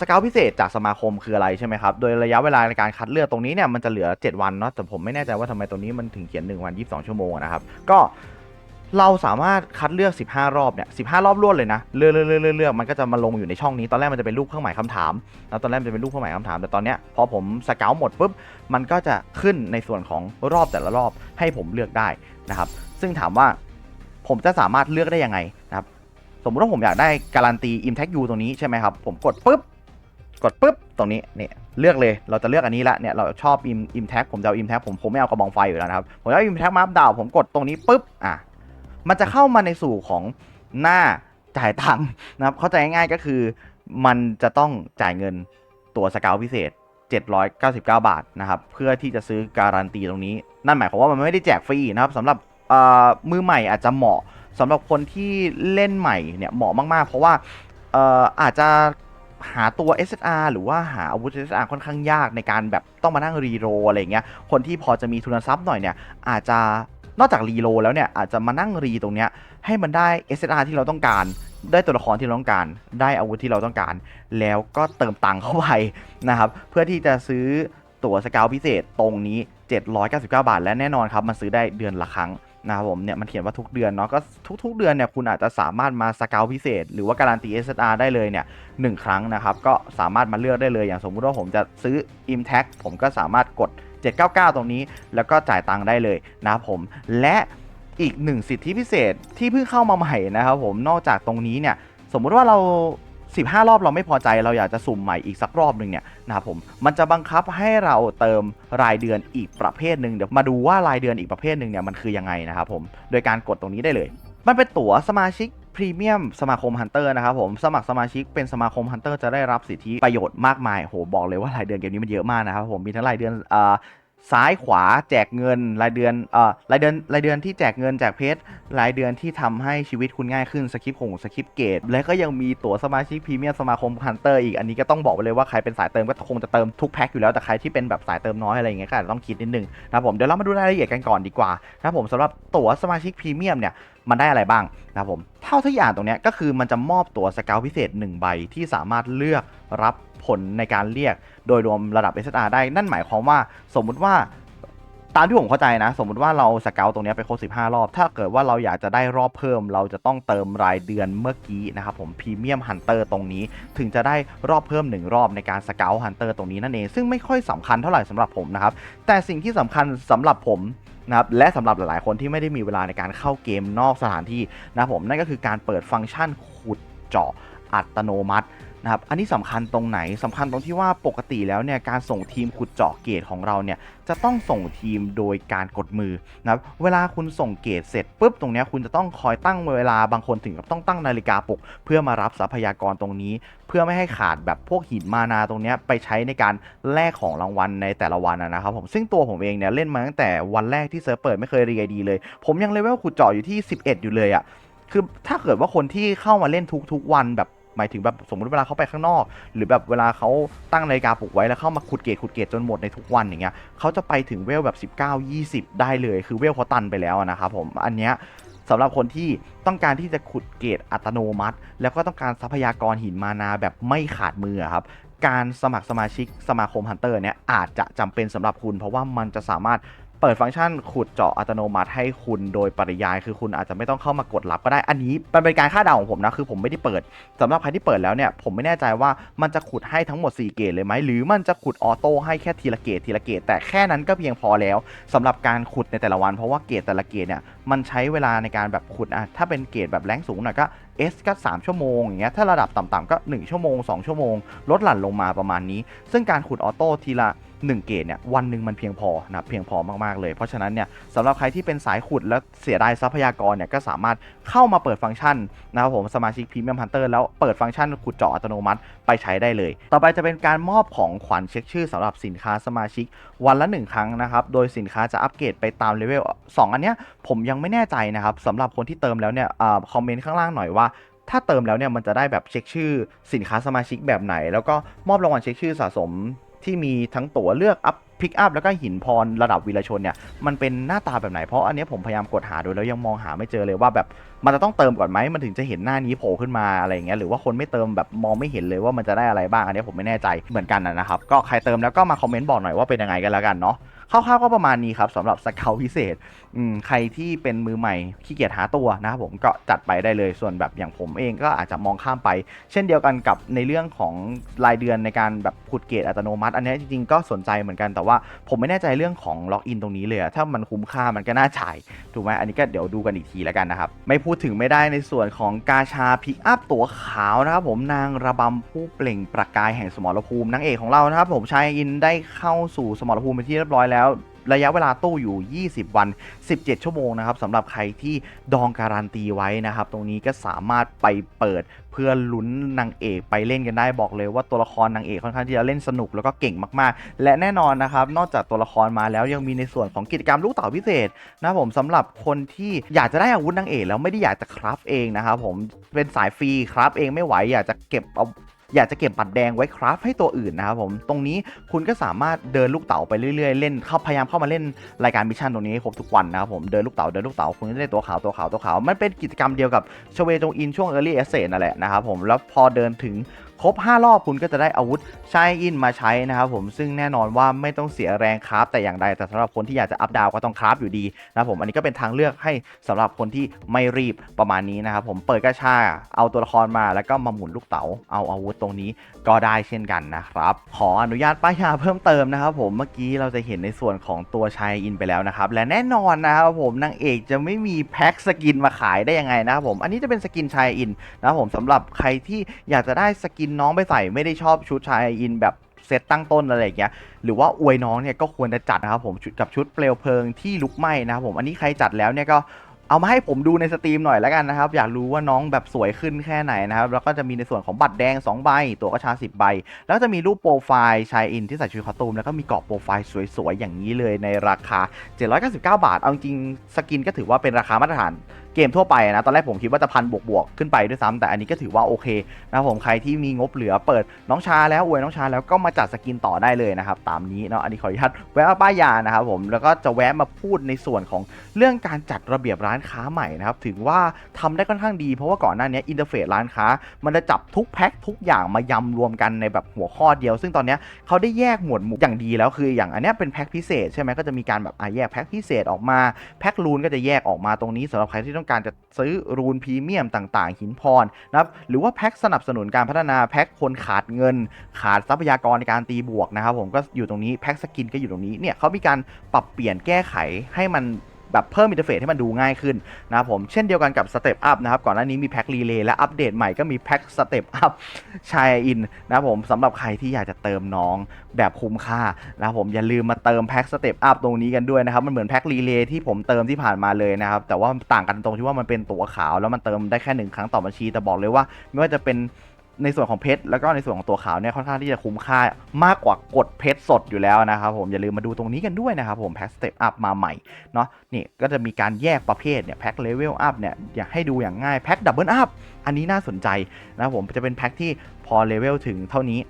สเกลพิเศษจากสมาคมคืออะไรใช่ไหมครับ โดยระยะเวลาในการคัดเลือกตรงนี้เนี่ยมันจะเหลือ 7 วันเนาะ แต่ผมไม่แน่ใจว่าทำไมตรงนี้มันถึงเขียน 1 วัน 22 ชั่วโมงนะครับ ก็เราสามารถคัดเลือก 15 รอบเนี่ย 15 รอบรวดเลยนะ เลือกเลือกเลือกเลือกมันก็จะมาลงอยู่ในช่องนี้ ตอนแรกมันจะเป็นรูปเครื่องหมายคำถาม แล้วตอนแรกมันจะเป็นรูปเครื่องหมายคำถาม แต่ตอนเนี้ยพอผมสเกลหมดปุ๊บ มันก็จะขึ้นในส่วนของรอบแต่ละรอบให้ผมเลือกได้นะครับ ซึ่งถามว่าผมจะสามารถเลือกได้ยังไงนะครับ สมมติว่าผมอยากได้การันตี Impact U ตรงนี้ใช่ไหมครับ ผมกดปุ๊บ กดปุ๊บตรงนี้เนี่ยเลือกเลยเราจะเลือกอันนี้ละเนี่ยเราชอบ Im Impact ผมจะเอา Impact ผมผมไม่เอากระบองไฟอยู่แล้วนะครับผมจะเอา Impact มาอัพดาวผมกดตรงนี้ปุ๊บอะมันจะเข้ามาในสู่ของหน้าจ่ายตังค์นะครับเข้าใจง่ายๆก็คือ มันจะต้องจ่ายเงินตัวสเกลพิเศษ 799 บาทนะครับเพื่อที่จะซื้อการันตีตรงนี้ นั่นหมายความว่ามันไม่ได้แจกฟรีนะครับสำหรับเอ่อมือใหม่อาจจะเหมาะสำหรับคนที่เล่นใหม่เนี่ยเหมาะมากๆ เพราะว่าเอ่ออาจจะ หาตัว SSR หรือว่าหาอาวุธ SSR ค่อนข้างยากในการแบบต้องมานั่งรีโรอะไรเงี้ย คนที่พอจะมีทุนทรัพย์หน่อยเนี่ย อาจจะนอกจากรีโรแล้วเนี่ย อาจจะมานั่งรีตรงเนี้ยให้มันได้ SSR ที่เราต้องการ ได้ตัวละครที่เราต้องการ ได้อาวุธที่เราต้องการ แล้วก็เติมตังค์เข้าไปนะครับ เพื่อที่จะซื้อตั๋วสเกลพิเศษตรงนี้ 799 บาท และแน่นอนครับ มันซื้อได้เดือนละครั้ง นะครับผมเนี่ยมันเขียนว่าทุกเดือนเนาะก็ทุกๆ เดือนเนี่ยคุณอาจจะสามารถมาสเกลพิเศษ หรือว่าการันตี SR ได้เลยเนี่ยหนึ่งครั้งนะครับก็สามารถมาเลือกได้เลยอย่างสมมุติว่าผมจะซื้อ Impact ผมก็สามารถกด 799 ตรงนี้ แล้วก็จ่ายตังค์ได้เลยนะครับผมและอีกหนึ่งสิทธิพิเศษที่เพิ่งเข้ามาใหม่นะครับผมนอกจากตรงนี้เนี่ยสมมุติว่าเรา 15 รอบเราไม่พอใจเราอยากจะสุ่มใหม่อีกสักรอบหนึ่งเนี่ยนะครับผมมันจะบังคับให้เราเติมรายเดือนอีกประเภทหนึ่งเดี๋ยวมาดูว่ารายเดือนอีกประเภทหนึ่งเนี่ยมันคือยังไงนะครับผมโดยการกดตรงนี้ได้เลย มันเป็นตั๋วสมาชิกพรีเมียมสมาคมฮันเตอร์นะครับผมสมัครสมาชิกเป็นสมาคมฮันเตอร์จะได้รับสิทธิประโยชน์มากมายโหบอกเลยว่ารายเดือนเกมนี้มันเยอะมากนะครับผมมีทั้งรายเดือนอ่อ ซ้ายขวาแจกเงินรายเดือนเอ่อรายเดือนรายเดือนที่แจกเงินแจกเพชรรายเดือนที่ทำให้ชีวิตคุณง่ายขึ้นสคริปต์ของสคริปต์เกตและก็ยังมีตั๋วสมาชิกพรีเมียมสมาคมฮันเตอร์อีก อันนี้ก็ต้องบอกไปเลยว่าใครเป็นสายเติมก็คงจะเติมทุกแพ็คอยู่แล้วแต่ใครที่เป็นแบบสายเติมน้อยอะไรอย่างเงี้ยก็อาจจะต้องคิดนิดนึงนะครับผมเดี๋ยวเรามาดูรายละเอียดกันก่อนดีกว่านะครับผมสำหรับตั๋วสมาชิกพรีเมียมเนี่ย มันได้อะไรบ้างนะครับผมเท่าทุกอย่างตรงนี้ก็คือมันจะมอบตัวสเกลพิเศษ 1 ใบที่สามารถเลือกรับผลในการเรียก โดยรวมระดับ SR ได้นั่นหมายความว่าสมมุติว่าตามที่ผมเข้าใจนะ สมมุติว่าเราสเกลตรงนี้ไปครบ15 รอบ ถ้าเกิดว่าเราอยากจะได้รอบเพิ่ม เราจะต้องเติมรายเดือนเมื่อกี้นะครับผมพรีเมียมฮันเตอร์ตรงนี้ ถึงจะได้รอบเพิ่ม 1 รอบในการสเกลฮันเตอร์ตรงนี้นั่นเอง ซึ่งไม่ค่อยสำคัญเท่าไหร่สำหรับผมนะครับ แต่สิ่งที่สำคัญสำหรับผม นะครับและสำหรับหลาย ๆ คนที่ไม่ได้มีเวลาในการเข้าเกมนอกสถานที่นะผมนั่นก็คือการเปิดฟังก์ชันขุดเจาะอัตโนมัติ นะครับอันนี้สำคัญตรงไหนสำคัญตรงที่ว่าปกติแล้วเนี่ยการส่งทีมขุดเจาะเกตของเราเนี่ยจะต้องส่งทีมโดยการกดมือนะครับเวลาคุณส่งเกตเสร็จปุ๊บตรงเนี้ยคุณจะต้องคอยตั้งเวลาบางคนถึงกับต้องตั้งนาฬิกาปลุก เพื่อมารับทรัพยากรตรงนี้ เพื่อไม่ให้ขาดแบบพวกหินมานาตรงเนี้ยไปใช้ในการแลกของรางวัลในแต่ละวันนะนะครับผมซึ่งตัวผมเองเนี่ยเล่นมาตั้งแต่วันแรกที่เซิร์ฟเปิดไม่เคยเรียดีเลย ผมยังเลเวลขุดเจาะอยู่ที่ 11 อยู่เลยอะ่ะคือถ้าเกิดว่าคนที่เข้ามาเล่นทุกๆวันแบบ หมายถึงแบบสมมติเวลาเขาไปข้างนอก หรือแบบเวลาเขาตั้งนาฬิกาปลุกไว้แล้วเข้ามาขุดเกตขุดเกตจนหมดในทุกวันอย่างเงี้ยเขาจะไปถึงเวลแบบ 19 20 ได้เลยคือเวลเขาตันไปแล้วนะครับผมอันเนี้ยสำหรับคนที่ต้องการที่จะขุดเกตอัตโนมัติ แล้วก็ต้องการทรัพยากรหินมานาแบบไม่ขาดมือครับการสมัครสมาชิกสมาคมฮันเตอร์เนี่ยอาจจะจำเป็นสำหรับคุณ เพราะว่ามันจะสามารถ เปิดฟังก์ชันขุดเจาะอัตโนมัติให้คุณโดยปริยาย คือคุณอาจจะไม่ต้องเข้ามากดรับก็ได้ อันนี้มันเป็นการคาดเดาของผมนะ คือผมไม่ได้เปิดสำหรับใครที่เปิดแล้วเนี่ย ผมไม่แน่ใจว่ามันจะขุดให้ทั้งหมด 4 เกตเลยไหม หรือมันจะขุดออโต้ให้แค่ทีละเกตทีละเกต แต่แค่นั้นก็เพียงพอแล้วสำหรับการขุดในแต่ละวัน เพราะว่าเกตแต่ละเกตเนี่ย มันใช้เวลาในการแบบขุดอะถ้าเป็นเกตแบบแรงสูงหน่อยก็ S ก็ 3 ชั่วโมงอย่างเงี้ย ถ้าระดับต่ำๆก็ 1 ชั่วโมง 2 ชั่วโมง ลดหลั่นลงมาประมาณนี้ ซึ่งการขุดออโต้ทีละ 1 เกตเนี่ยวันหนึ่งมันเพียงพอนะเพียงพอมากๆเลย เพราะฉะนั้นเนี่ยสำหรับใครที่เป็นสายขุดแล้วเสียดายทรัพยากรเนี่ยก็สามารถเข้ามาเปิดฟังก์ชันนะครับผมสมาชิกพรีเมียมฮันเตอร์แล้วเปิดฟังก์ชันขุดเจาะอัตโนมัติไปใช้ได้เลย ต่อไปจะเป็นการมอบของขวัญเช็คชื่อสำหรับสินค้าสมาชิกวันละ 1 ครั้งนะครับโดยสินค้าจะอัปเกรดไปตามเลเวล2อันเนี้ยผมยังไม่แน่ใจนะครับสำหรับคนที่เติมแล้วเนี่ยอคอมเมนต์ข้างล่างหน่อยว่าถ้าเติมแล้วเนี่ยมันจะได้แบบเช็คชื่อสินค้าสมาชิกแบบไหน แล้วก็มอบรางวัลเช็คชื่อสะสม ที่มีทั้งตั๋วเลือกอัพพิกอัพแล้วก็หินพรระดับวีรชนเนี่ยมันเป็นหน้าตาแบบไหนเพราะอันนี้ผมพยายามกดหาดูแล้วยังมองหาไม่เจอเลยว่าแบบมันจะต้องเติมก่อนไหมมันถึงจะเห็นหน้านี้โผล่ขึ้นมาอะไรอย่างเงี้ยหรือว่าคนไม่เติมแบบมองไม่เห็นเลยว่ามันจะได้อะไรบ้างอันนี้ผมไม่แน่ใจเหมือนกันนะครับก็ใครเติมแล้วก็มาคอมเมนต์บอกหน่อยว่าเป็นยังไงกันแล้วกันเนาะคร่าวๆก็ประมาณนี้ครับสำหรับสเกลพิเศษ อืมใครที่เป็นมือใหม่ขี้เกียจหาตัวนะครับผมก็จัดไปได้เลยส่วนแบบอย่างผมเองก็อาจจะมองข้ามไป เช่นเดียวกันกับในเรื่องของรายเดือนในการแบบขุดเกตอัตโนมัติ อันนี้จริงๆก็สนใจเหมือนกันแต่ว่าผมไม่แน่ใจเรื่องของล็อกอินตรงนี้เลยถ้ามันคุ้มค่ามันก็น่าจ่ายถูกไหมอันนี้ก็เดี๋ยวดูกันอีกทีแล้วกันนะครับ ไม่พูดถึงไม่ได้ในส่วนของกาชาพิกอัพตัวขาวนะครับผมนางระบำผู้เปล่งประกายแห่งสมรภูมินางเอกของเรานะครับผมชายอินได้เข้าสู่สมรภูมิเป็นที่เรียบร้อยแล้ว ระยะเวลาตู้อยู่ 20 วัน 17 ชั่วโมงนะครับสำหรับใครที่ดองการันตีไว้นะครับ ตรงนี้ก็สามารถไปเปิดเพื่อลุ้นนางเอกไปเล่นกันได้บอกเลยว่าตัวละครนางเอกค่อนข้างที่จะเล่นสนุกแล้วก็เก่งมากๆ และแน่นอนนะครับนอกจากตัวละครมาแล้วยังมีในส่วนของกิจกรรมลูกเต๋าพิเศษนะผมสำหรับคนที่อยากจะได้อาวุธนางเอกแล้วไม่ได้อยากจะคราฟเองนะครับผมเป็นสายฟรีคราฟเองไม่ไหวอยากจะเก็บเอา อยากจะเก็บบัตรแดงไว้คราฟให้ตัวอื่นนะครับผมตรงนี้คุณก็สามารถเดินลูกเต๋าไปเรื่อยๆเล่นเข้าพยายามเข้ามาเล่นรายการมิชชั่นตรงนี้ให้ครบทุกวันนะครับผมเดินลูกเต๋าเดินลูกเต๋าคุณจะได้ตัวขาวตัวขาวตัวขาวมันเป็นกิจกรรมเดียวกับชเวจงอินช่วง Early Access นั่นแหละนะครับผมแล้วพอเดินถึง ครบ 5 รอบคุณก็จะได้อาวุธชายอินมาใช้นะครับผมซึ่งแน่นอนว่าไม่ต้องเสียแรงคราฟแต่อย่างใดแต่สำหรับคนที่อยากจะอัพดาวก็ต้องคราฟอยู่ดีนะครับผมอันนี้ก็เป็นทางเลือกให้สำหรับคนที่ไม่รีบประมาณนี้นะครับผมเปิดกระชาเอาตัวละครมาแล้วก็มาหมุนลูกเต๋าเอาอาวุธตรงนี้ ก็ได้เช่นกันนะครับ ขออนุญาตป้ายยาเพิ่มเติมนะครับผมเมื่อกี้เราจะเห็นในส่วนของตัวชายอินไปแล้วนะครับ และแน่นอนนะครับผมนางเอกจะไม่มีแพ็คสกินมาขายได้ยังไงนะครับผมอันนี้จะเป็นสกินชายอินนะครับผมสำหรับใครที่อยากจะได้สกินน้องไปใส่ไม่ได้ชอบชุดชายอินแบบเซตตั้งต้นอะไรอย่างเงี้ยหรือว่าอวยน้องเนี่ยก็ควรจะจัดนะครับผมกับชุดเปลวเพลิงที่ลุกไหม้นะครับผมอันนี้ใครจัดแล้วเนี่ยก็ เอามาให้ผมดูในสตรีมหน่อยแล้วกันนะครับ อยากรู้ว่าน้องแบบสวยขึ้นแค่ไหนนะครับ แล้วก็จะมีในส่วนของบัตรแดง 2 ใบ ตัวกระชา 10 ใบ แล้วจะมีรูปโปรไฟล์ชายอินที่ใส่ชุดคอตูม แล้วก็มีกรอบโปรไฟล์สวยๆ อย่างนี้เลยในราคา 799 บาท เอาจริงสกินก็ถือว่าเป็นราคามาตรฐาน เกมทั่วไปนะ ตอนแรกผมคิดว่าจะพันบวกๆขึ้นไปด้วยซ้ำแต่อันนี้ก็ถือว่าโอเคนะครับผมใครที่มีงบเหลือเปิดน้องชาแล้วอวยน้องชาแล้วก็มาจัดสกินต่อได้เลยนะครับตามนี้เนาะอันนี้ขออนุญาตแวะป้ายยานะครับผมแล้วก็จะแวะมาพูดในส่วนของเรื่องการจัดระเบียบร้านค้าใหม่นะครับถือว่าทำได้ค่อนข้างดีเพราะว่าก่อนหน้านี้อินเทอร์เฟซร้านค้า มันจะจับทุกแพ็คทุกอย่างมายำรวมกันในแบบหัวข้อเดียว ซึ่งตอนนี้เขาได้แยกหมวดหมู่อย่างดีแล้วคืออย่างอันนี้เป็นแพ็คพิเศษใช่ไหมก็จะมีการแบบอะแยกแพ็คพิเศษออกมาแพ็ครูนก็จะแยกออกมาตรงนี้สำหรับใครที่ต้องการจะซื้อรูนพรีเมียมต่างๆ หินพรนะครับหรือว่าแพ็คสนับสนุนการพัฒนาแพ็คคนขาดเงิน ขาดทรัพยากรในการตีบวกนะครับผมก็อยู่ตรงนี้แพ็คสกินก็อยู่ตรงนี้เนี่ยเขามีการปรับเปลี่ยนแก้ไขให้มัน แบบเพิ่มอินเทอร์เฟซให้มันดูง่ายขึ้นนะครับผมเช่นเดียวกันกับสเต็ปอัพนะครับก่อนหน้านี้มีแพ็ครีเลย์และอัปเดตใหม่ก็มีแพ็คสเต็ปอัพชายอินนะครับผมสำหรับใครที่อยากจะเติมน้องแบบคุ้มค่านะครับผมอย่าลืมมาเติมแพ็คสเต็ปอัพตรงนี้กันด้วยนะครับมันเหมือนแพ็ครีเลย์ที่ผมเติมที่ผ่านมาเลยนะครับแต่ว่าต่างกันตรงที่ว่ามันเป็นตัวขาว แล้วมันเติมได้แค่หนึ่งครั้งต่อบัญชีแต่บอกเลยว่าไม่ว่าจะเป็น ในส่วนของเพชรแล้วก็ในส่วนของตัวขาวเนี่ยค่อนข้างที่จะคุ้มค่ามากกว่ากดเพชรสดอยู่แล้วนะครับผมอย่าลืมมาดูตรงนี้กันด้วยนะครับผมแพ็คสเต็ปอัพมาใหม่เนาะนี่ก็จะมีการแยกประเภทเนี่ยแพ็คเลเวลอัพเนี่ยอยากให้ดูอย่างง่ายแพ็คดับเบิลอัพอันนี้น่าสนใจนะครับผมจะเป็นแพ็คที่พอเลเวลถึงเท่านี้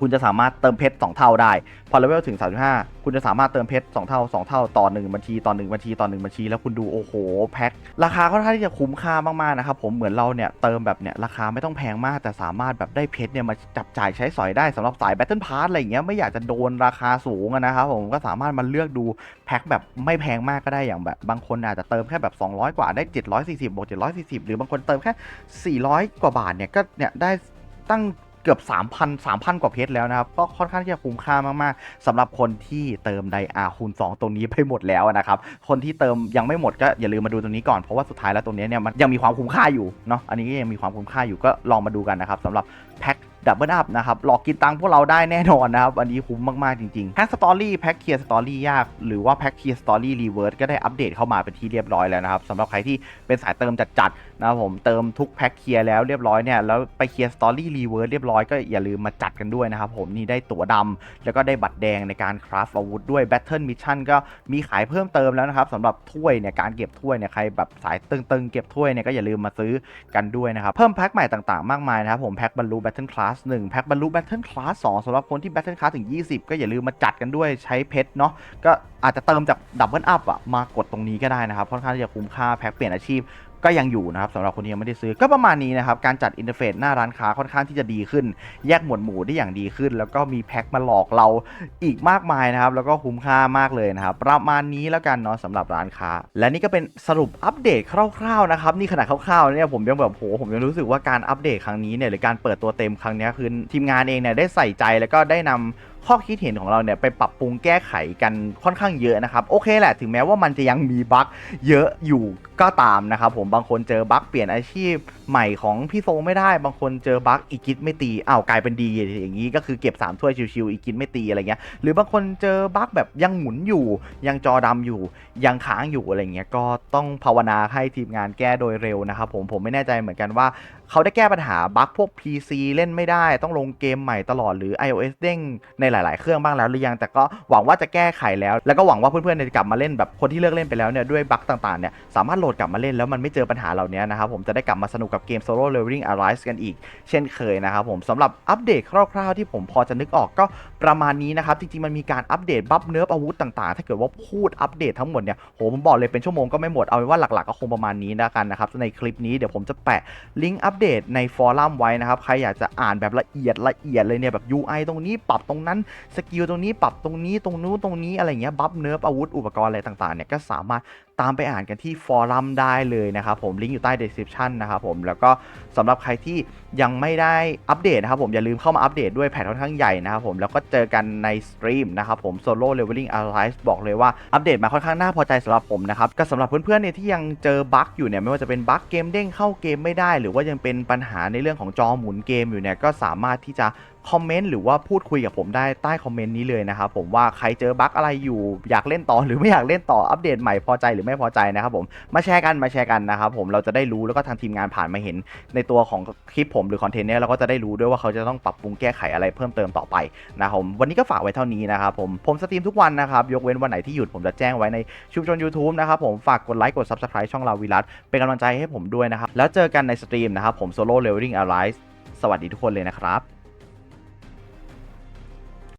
คุณจะสามารถเติมเพชร2เท่าได้ พอเลเวลถึง 35 คุณจะสามารถเติมเพชร2เท่า 2 เท่าต่อ 1 บัญชีต่อ 1 บัญชีต่อ 1 บัญชี แล้วคุณดูโอ้โหแพ็คราคาค่อนข้างที่จะคุ้มค่ามากๆนะครับผมเหมือนเราเนี่ยเติมแบบเนี่ยราคาไม่ต้องแพงมากแต่สามารถแบบได้เพชรเนี่ยมาจับจ่ายใช้สอยได้สำหรับสายแบตเทิลพาร์อะไรอย่างเงี้ยไม่อยากจะโดนราคาสูงนะครับผมก็สามารถมาเลือกดูแพ็คแบบไม่แพงมากก็ได้อย่างแบบ บางคนอาจจะเติมแค่แบบ 200 กว่าได้ 740บวก740 หรือบางคนเติมแค่ 400 กว่าบาทเนี่ยก็เนี่ยได้ตั้ง เกือบ 3,000 3,000 กว่าเพชรแล้วนะครับ ก็ค่อนข้างที่จะคุ้มค่ามากๆสำหรับคนที่เติมไดอาคูณ2ตรงนี้ไปหมดแล้วนะครับ คนที่เติมยังไม่หมดก็อย่าลืมมาดูตรงนี้ก่อน เพราะว่าสุดท้ายแล้วตรงนี้เนี่ยมันยังมีความคุ้มค่าอยู่เนาะ อันนี้ก็ยังมีความคุ้มค่าอยู่ก็ลองมาดูกันนะครับสำหรับแพ็ค ดับเบิลอัพนะครับหลอกกินตังพวกเราได้แน่นอนนะครับอันนี้คุ้มมากๆจริงๆแพ็คสตอรี่แพ็คเคลียร์สตอรี่ยากหรือว่าแพ็คเคลียร์สตอรี่รีเวิร์สก็ได้อัปเดตเข้ามาเป็นที่เรียบร้อยแล้วนะครับสำหรับใครที่เป็นสายเติมจัดๆนะครับผมเติมทุกแพ็คเคลียร์แล้วเรียบร้อยเนี่ยแล้วไปเคลียร์สตอรี่รีเวิร์สเรียบร้อยก็อย่าลืมมาจัดกันด้วยนะครับผมนี่ได้ตั๋วดำแล้วก็ได้บัตรแดงในการคราฟอาวุธด้วยแบทเทิลมิชชั่นก็มีขายเพิ่มเติมแล้วนะครับสำหรับถ้วยเนี่ยการเก็บถ้วยเนี่ยใครแบบสายตึงๆเก็บถ้วยเนี่ยก็อย่าลืมมาซื้อกันด้วยนะครับเพิ่มแพ็คใหม่ต่างๆมากมายนะครับผมแพ็คบรรลุแบทเทิลคลาส1 แพ็คบรรลุแบทเทิลคลาส2สำหรับคนที่แบทเทิลคลาสถึง 20 ก็อย่าลืมมาจัดกันด้วยใช้เพชรเนาะก็อาจจะเติมจากดับเบิลอัพอะมากดตรงนี้ก็ได้นะครับค่อนข้างจะคุ้มค่าแพ็คเปลี่ยนอาชีพ ก็ยังอยู่นะครับสำหรับคนที่ยังไม่ได้ซื้อก็ประมาณนี้นะครับการจัดอินเทอร์เฟซหน้าร้านค้าค่อนข้างที่จะดีขึ้น แยกหมวดหมู่ได้อย่างดีขึ้น แล้วก็มีแพ็คมาหลอกเราอีกมากมายนะครับแล้วก็คุ้มค่ามากเลยนะครับประมาณนี้แล้วกันเนาะสำหรับร้านค้า และนี่ก็เป็นสรุปอัปเดตคร่าวๆนะครับนี่ขนาดคร่าวๆเนี่ยผมยังแบบโหผมยังรู้สึกว่าการอัปเดตครั้งนี้เนี่ยหรือการเปิดตัวเต็มครั้งนี้คือทีมงานเองเนี่ยได้ใส่ใจแล้วก็ได้นำ ข้อคิดเห็นของเราเนี่ยไปปรับปรุงแก้ไขกันค่อนข้างเยอะนะครับ โอเคแหละถึงแม้ว่ามันจะยังมีบั๊กเยอะอยู่ก็ตามนะครับผมบางคนเจอบั๊กเปลี่ยนอาชีพใหม่ของพี่โซไม่ได้ บางคนเจอบั๊กอีกิทไม่ตีอ้าวกลายเป็นดีอย่างนี้ก็คือเก็บ3ถ้วยชิวๆอีกิทไม่ตีอะไรเงี้ยหรือบางคนเจอบั๊กแบบยังหมุนอยู่ ยังจอดำอยู่ยังค้างอยู่อะไรเงี้ยก็ต้องภาวนาให้ทีมงานแก้โดยเร็วนะครับผมผมไม่แน่ใจเหมือนกันว่าเขาได้แก้ปัญหาบั๊กพวก PC เล่นไม่ได้ต้องลงเกมใหม่ตลอดหรือ iOS เด้งในหลาย ๆ เครื่องบ้างแล้วหรือยังแต่ก็หวังว่าจะแก้ไขแล้ว แล้วก็หวังว่าเพื่อนๆจะกลับมาเล่นแบบคนที่เลิกเล่นไปแล้วเนี่ยด้วยบั๊กต่าง ๆ เนี่ยสามารถโหลดกลับมาเล่นแล้วมันไม่เจอปัญหาเหล่านี้นะครับผมจะได้กลับมาสนุกกับเกม Solo Leveling Arise กันอีก เช่นเคยนะครับผมสำหรับอัปเดตคร่าว ๆ ที่ผมพอจะนึกออกก็ประมาณนี้นะครับจริงๆมันมีการอัปเดตบัฟเนิร์ฟอาวุธต่าง ๆ ถ้าเกิดว่าพูดอัปเดตทั้งหมดเนี่ยโหผมบอกเลยเป็นชั่วโมงก็ไม่หมดเอาเป็นว่าหลัก ๆ ก็คงประมาณนี้นะกันนะครับในคลิปนี้เดี๋ยวผมจะแปะลิงก์อัปปเดตในฟอรัมไว้นะครับ ใครอยากจะอ่านแบบละเอียดละเอียดเลยเนี่ยแบบ UI ตรงนี้ปรับตรงนั้นสกิลตรงนี้ปรับตรงนี้ตรงนู้นตรงนี้อะไรเงี้ยบัฟเนิร์ฟอาวุธอุปกรณ์อะไรต่างๆเนี่ยก็สามารถตามไปอ่านกันที่ฟอรัมได้เลยนะครับผมลิงก์อยู่ใต้ description นะครับผมแล้วก็สำหรับใครที่ยังไม่ได้อัปเดตนะครับผมอย่าลืมเข้ามาอัปเดตด้วยแผนค่อนข้างใหญ่นะครับผมแล้วก็เจอกันในสตรีมนะครับผม Solo Leveling Arise บอกเลยว่าอัปเดตมาค่อนข้างน่าพอใจสำหรับผมนะครับก็สำหรับเพื่อนๆเนี่ยที่ยังเจอบั๊กอยู่เนี่ยไม่ว่าจะเป็นบั๊กเกมเด้งเข้าเกมไม่ได้ หรือว่ายังเป็นปัญหาในเรื่องของจอหมุนเกมอยู่เนี่ยก็สามารถที่จะ คอมเมนต์หรือว่าพูดคุยกับผมได้ใต้คอมเมนต์นี้เลยนะครับผมว่าใครเจอบั๊กอะไรอยู่อยากเล่นต่อหรือไม่อยากเล่นต่ออัปเดตใหม่พอใจหรือไม่พอใจนะครับผมมาแชร์กันมาแชร์กันนะครับผมเราจะได้รู้แล้วก็ทางทีมงานผ่านมาเห็น ในตัวของคลิปผมหรือคอนเทนต์เนี่ยเราก็จะได้รู้ด้วยว่าเขาจะต้องปรับปรุงแก้ไขอะไรเพิ่มเติมต่อไปนะครับผมวันนี้ก็ฝากไว้เท่านี้นะครับผมผมสตรีมทุกวันนะครับยกเว้นวันไหนที่หยุดผมจะแจ้งไว้ในชุมชน YouTube นะครับผมฝากกดไลค์กด Subscribe ช่องเราวิรัตเป็นกำลังใจให้ผมด้วยนะครับแล้วเจอกันในสตรีมนะครับผม Solo Leveling Arise สวัสดีทุกคนเลยนะครับ